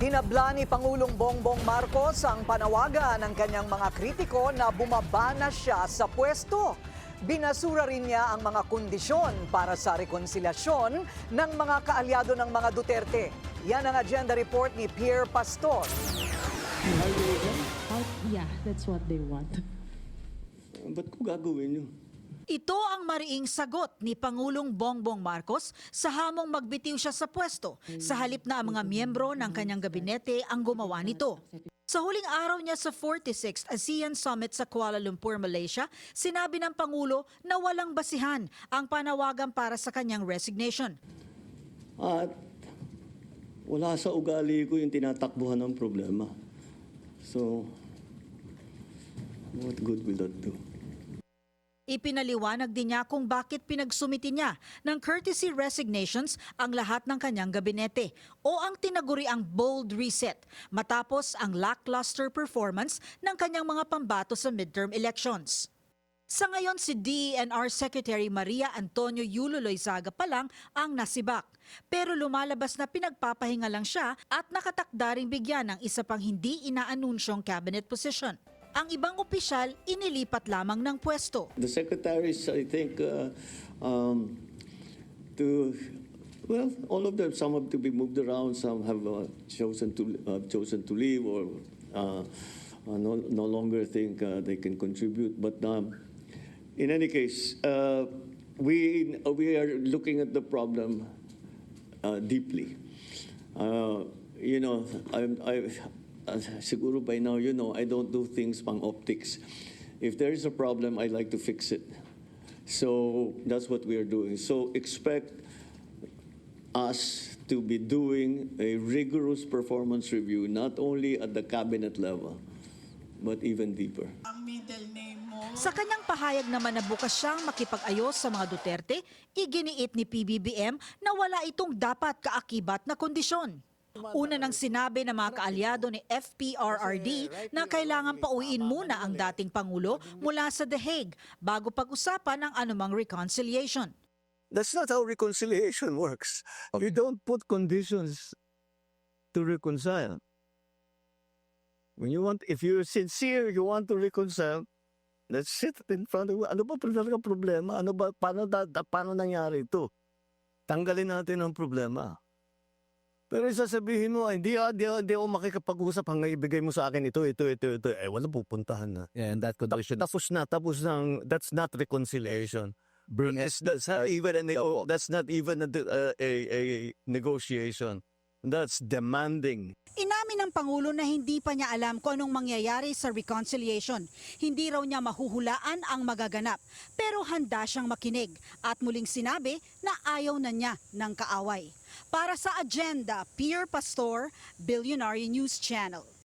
Tinabla ni Pangulong Bongbong Marcos ang panawagan ng kanyang mga kritiko na bumaba na siya sa pwesto. Binasura rin niya ang mga kondisyon para sa rekonsilyasyon ng mga kaalyado ng mga Duterte. Yan ang agenda report ni Pierre Pastor. Yeah, that's what they want. Ba't ko gagawin yun? Ito ang mariing sagot ni Pangulong Bongbong Marcos sa hamong magbitiw siya sa pwesto sa halip na ang mga miyembro ng kanyang gabinete ang gumawa nito. Sa huling araw niya sa 46th ASEAN Summit sa Kuala Lumpur, Malaysia, sinabi ng Pangulo na walang basihan ang panawagan para sa kanyang resignation. At wala sa ugali ko yung tinatakbuhan ng problema. So, what good will that do? Ipinaliwanag din niya kung bakit pinagsumiti niya ng courtesy resignations ang lahat ng kanyang gabinete o ang tinaguriang bold reset matapos ang lackluster performance ng kanyang mga pambato sa midterm elections. Sa ngayon, si DENR Secretary Maria Antonio Yulo Loizaga pa lang ang nasibak. Pero lumalabas na pinagpapahinga lang siya at nakatakda ring bigyan ng isa pang hindi inaanunsyong cabinet position. Ang ibang opisyal inilipat lamang ng pwesto. The secretaries, I think, uh, um, to, well, all of them, some have to be moved around, some have uh, chosen to uh, chosen to leave or uh, uh, no, no longer think uh, they can contribute. But um, in any case, uh, we we are looking at the problem uh, deeply. Uh, you know, I'm, I, uh, siguro by now, you know, I don't do things pang optics. If there is a problem, I like to fix it. So that's what we are doing. So expect us to be doing a rigorous performance review, not only at the cabinet level, but even deeper. Sa kanyang pahayag naman na bukas siyang makipag-ayos sa mga Duterte, iginiit ni PBBM na wala itong dapat kaakibat na kondisyon. Una nang sinabi ng mga kaalyado ni FPRRD na kailangan pauwiin muna ang dating Pangulo mula sa The Hague bago pag-usapan ang anumang reconciliation. That's not how reconciliation works. You don't put conditions to reconcile. When you want, if you're sincere, you want to reconcile, let's sit in front of Ano ba talaga problema? Ano ba, paano, da- paano nangyari ito? Tanggalin natin ang problema. Pero sasabihin mo, "Ay, hindi, ah, hindi, ah, hindi ako makikipag-usap hanggang ibigay mo sa akin ito, ito, ito, ito. Eh, wala pupuntahan na. Yeah, and that condition. Tapos na, tapos na. That's not reconciliation. That's, that's not even a, nego- that's not even a, uh, a, a negotiation. That's demanding. Inamin ng Pangulo na hindi pa niya alam kung anong mangyayari sa reconciliation. Hindi raw niya mahuhulaan ang magaganap. Pero handa siyang makinig at muling sinabi na ayaw na niya ng kaaway. Para sa agenda, Pierre Pastor, Billionaire News Channel.